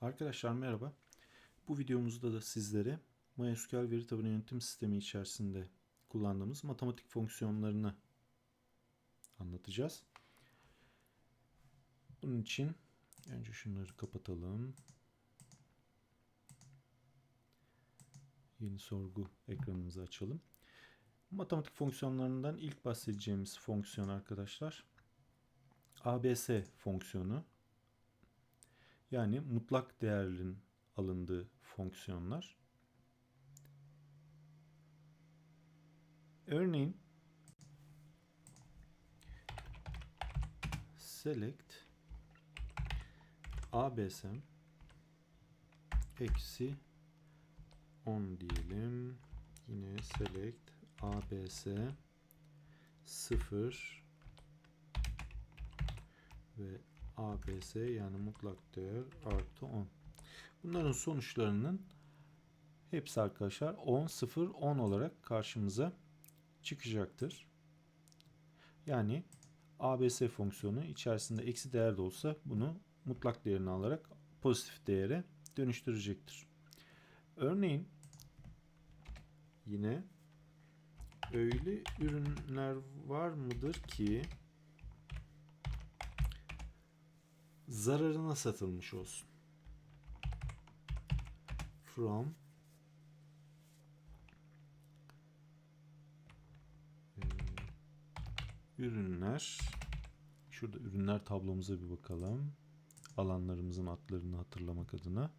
Arkadaşlar merhaba. Bu videomuzda da sizlere MySQL veri tabanı yönetim sistemi içerisinde kullandığımız matematik fonksiyonlarını anlatacağız. Bunun için önce şunları kapatalım. Yeni sorgu ekranımızı açalım. Matematik fonksiyonlarından ilk bahsedeceğimiz fonksiyon arkadaşlar ABS fonksiyonu. Yani mutlak değerlerin alındığı fonksiyonlar. Örneğin select abs eksi 10 diyelim. Yine select abs 0 ve abs yani mutlak değer artı 10. Bunların sonuçlarının hepsi arkadaşlar 10, 0, 10 olarak karşımıza çıkacaktır. Yani abs fonksiyonu içerisinde eksi değer de olsa bunu mutlak değerini alarak pozitif değere dönüştürecektir. Örneğin yine öyle ürünler var mıdır ki zararına satılmış olsun. From e, ürünler şurada ürünler tablomuza bir bakalım. Alanlarımızın adlarını hatırlamak adına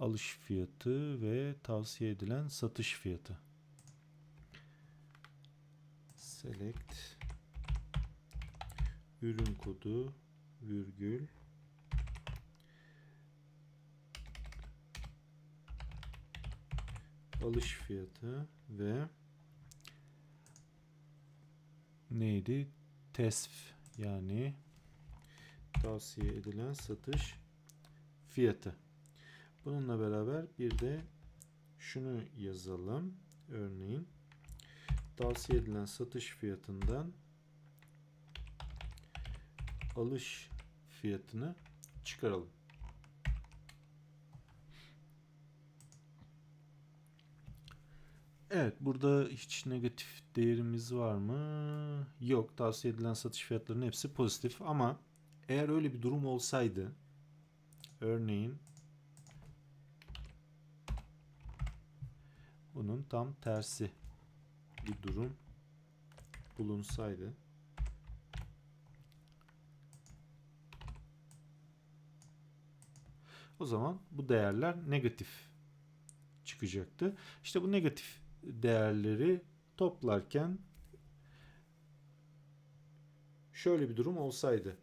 alış fiyatı ve tavsiye edilen satış fiyatı. Select ürün kodu virgül alış fiyatı ve neydi? Tesf yani tavsiye edilen satış fiyatı. Bununla beraber bir de şunu yazalım. Örneğin tavsiye edilen satış fiyatından alış fiyatını çıkaralım. Evet burada hiç negatif değerimiz var mı? Yok. Tavsiye edilen satış fiyatlarının hepsi pozitif ama eğer öyle bir durum olsaydı örneğin bunun tam tersi bir durum bulunsaydı o zaman bu değerler negatif çıkacaktı. İşte bu negatif değerleri toplarken şöyle bir durum olsaydı.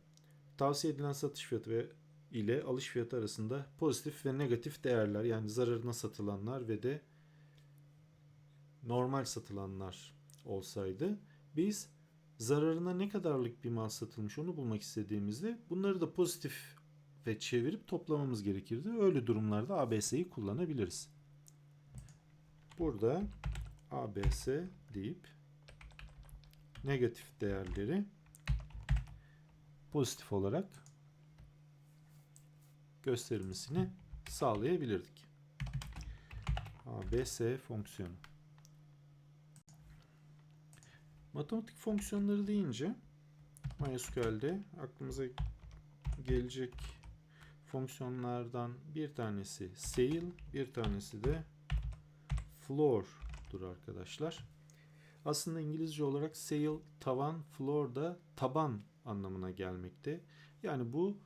Tavsiye edilen satış fiyatı ve ile alış fiyatı arasında pozitif ve negatif değerler yani zararına satılanlar ve de normal satılanlar olsaydı biz zararına ne kadarlık bir mal satılmış onu bulmak istediğimizde bunları da pozitif ve çevirip toplamamız gerekirdi. Öyle durumlarda ABS'yi kullanabiliriz. Burada ABS deyip negatif değerleri pozitif olarak gösterilmesini sağlayabilirdik. ABS fonksiyonu. Matematik fonksiyonları deyince MySQL'de aklımıza gelecek fonksiyonlardan bir tanesi sail, bir tanesi de floor'dur arkadaşlar. Aslında İngilizce olarak sail tavan, floor da taban anlamına gelmekte. Yani bu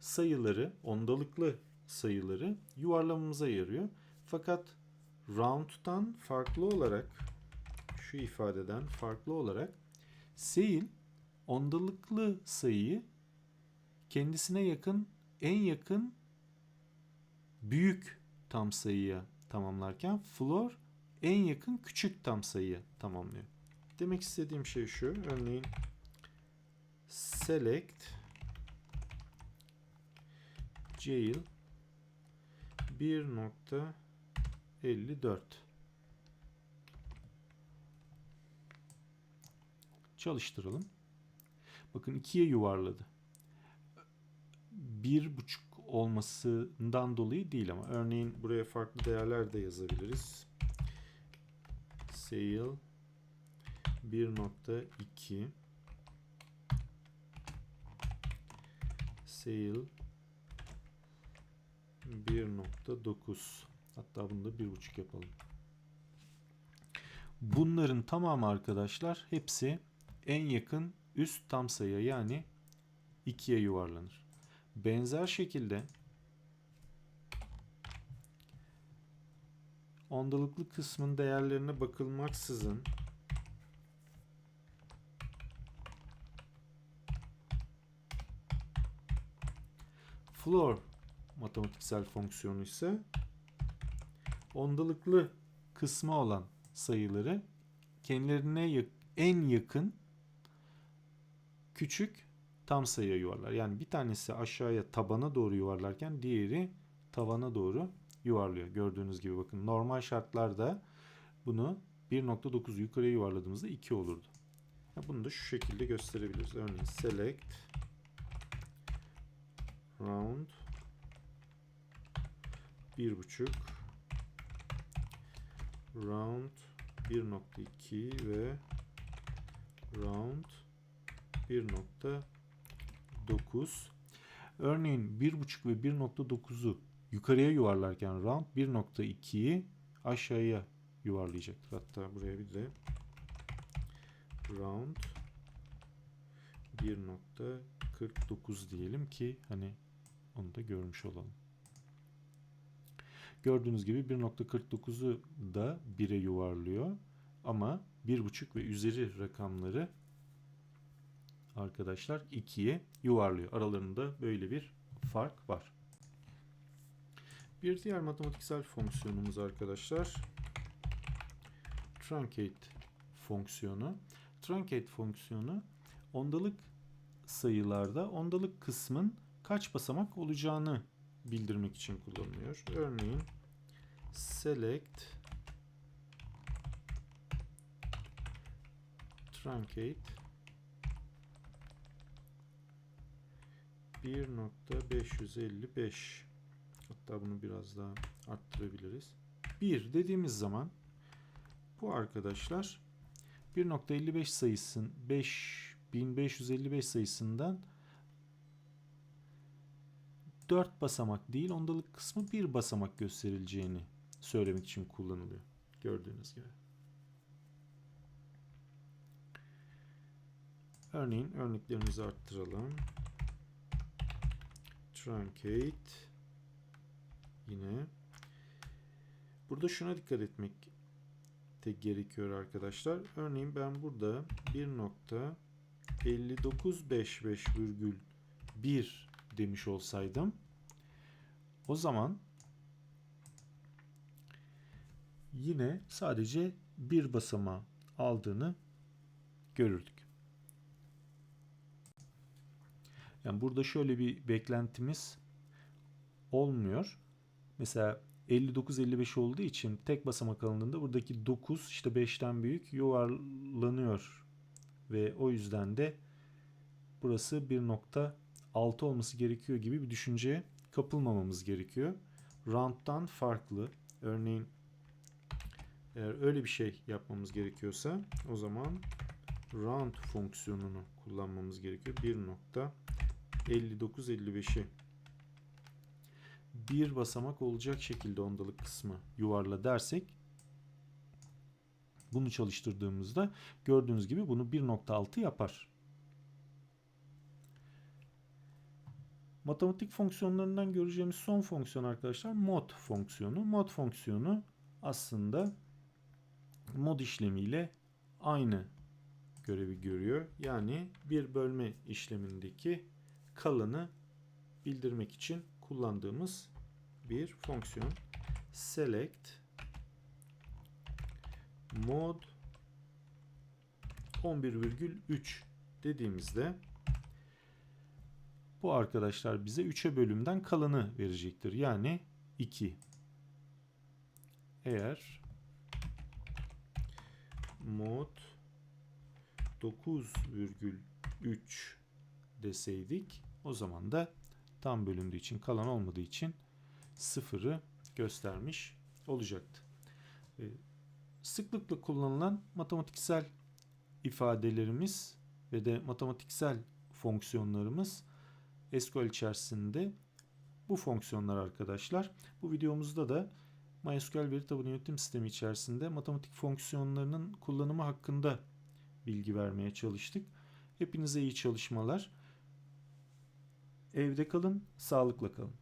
sayıları, ondalıklı sayıları yuvarlamamıza yarıyor. Fakat round'dan farklı olarak şu ifadeden farklı olarak sail ondalıklı sayıyı kendisine yakın en yakın büyük tam sayıya tamamlarken floor en yakın küçük tam sayıya tamamlıyor. Demek istediğim şey şu. Örneğin select jail 1.54 Çalıştıralım. Bakın ikiye yuvarladı. Bir buçuk olmasından dolayı değil ama örneğin buraya farklı değerler de yazabiliriz. Sale 1.2 Sale 1.9 hatta bunu da 1.5 yapalım. Bunların tamamı arkadaşlar hepsi en yakın üst tam sayıya yani 2'ye yuvarlanır. Benzer şekilde ondalıklı kısmın değerlerine bakılmaksızın floor matematiksel fonksiyonu ise ondalıklı kısmı olan sayıları kendilerine en yakın küçük tam sayıya yuvarlar. Yani bir tanesi aşağıya tabana doğru yuvarlarken diğeri tavana doğru yuvarlıyor. Gördüğünüz gibi bakın normal şartlarda bunu 1.9 yukarıya yuvarladığımızda 2 olurdu. Bunu da şu şekilde gösterebiliriz. Örneğin select round 1.5 round 1.2 ve round 1.9 örneğin 1.5 ve 1.9'u yukarıya yuvarlarken round 1.2'yi aşağıya yuvarlayacaktır. Hatta buraya bir de round 1.49 diyelim ki hani onu da görmüş olalım. Gördüğünüz gibi 1.49'u da 1'e yuvarlıyor. Ama 1.5 ve üzeri rakamları arkadaşlar 2'ye yuvarlıyor. Aralarında böyle bir fark var. Bir diğer matematiksel fonksiyonumuz arkadaşlar truncate fonksiyonu. Truncate fonksiyonu ondalık sayılarda ondalık kısmın kaç basamak olacağını bildirmek için kullanılıyor. Örneğin select truncate 1.555 hatta bunu biraz daha arttırabiliriz. 1 dediğimiz zaman bu arkadaşlar 1.55 sayısın 5555 sayısından 4 basamak değil ondalık kısmı bir basamak gösterileceğini söylemek için kullanılıyor. Gördüğünüz gibi. Örneğin örneklerimizi arttıralım. Truncate yine burada şuna dikkat etmek de gerekiyor arkadaşlar. Örneğin ben burada 1.5955,1 demiş olsaydım o zaman yine sadece bir basamağı aldığını görürdük. Yani burada şöyle bir beklentimiz olmuyor. Mesela 59-55 olduğu için tek basamak alındığında buradaki 9 işte 5'ten büyük yuvarlanıyor. Ve o yüzden de burası 1.6 olması gerekiyor gibi bir düşünceye kapılmamamız gerekiyor. Round'dan farklı. Örneğin eğer öyle bir şey yapmamız gerekiyorsa o zaman round fonksiyonunu kullanmamız gerekiyor. 1.5955'i bir basamak olacak şekilde ondalık kısmı yuvarla dersek bunu çalıştırdığımızda gördüğünüz gibi bunu 1.6 yapar. Matematik fonksiyonlarından göreceğimiz son fonksiyon arkadaşlar mod fonksiyonu. Mod fonksiyonu aslında mod işlemiyle aynı görevi görüyor. Yani bir bölme işlemindeki kalanı bildirmek için kullandığımız bir fonksiyon. Select mod 11,3 dediğimizde bu arkadaşlar bize 3'e bölümden kalanı verecektir. Yani 2. Eğer mod 9,3 deseydik o zaman da tam bölündüğü için kalan olmadığı için sıfırı göstermiş olacaktı. E, sıklıkla kullanılan matematiksel ifadelerimiz ve de matematiksel fonksiyonlarımız SQL içerisinde bu fonksiyonlar arkadaşlar. Bu videomuzda da MySQL veri tabanı yönetim sistemi içerisinde matematik fonksiyonlarının kullanımı hakkında bilgi vermeye çalıştık. Hepinize iyi çalışmalar. Evde kalın, sağlıkla kalın.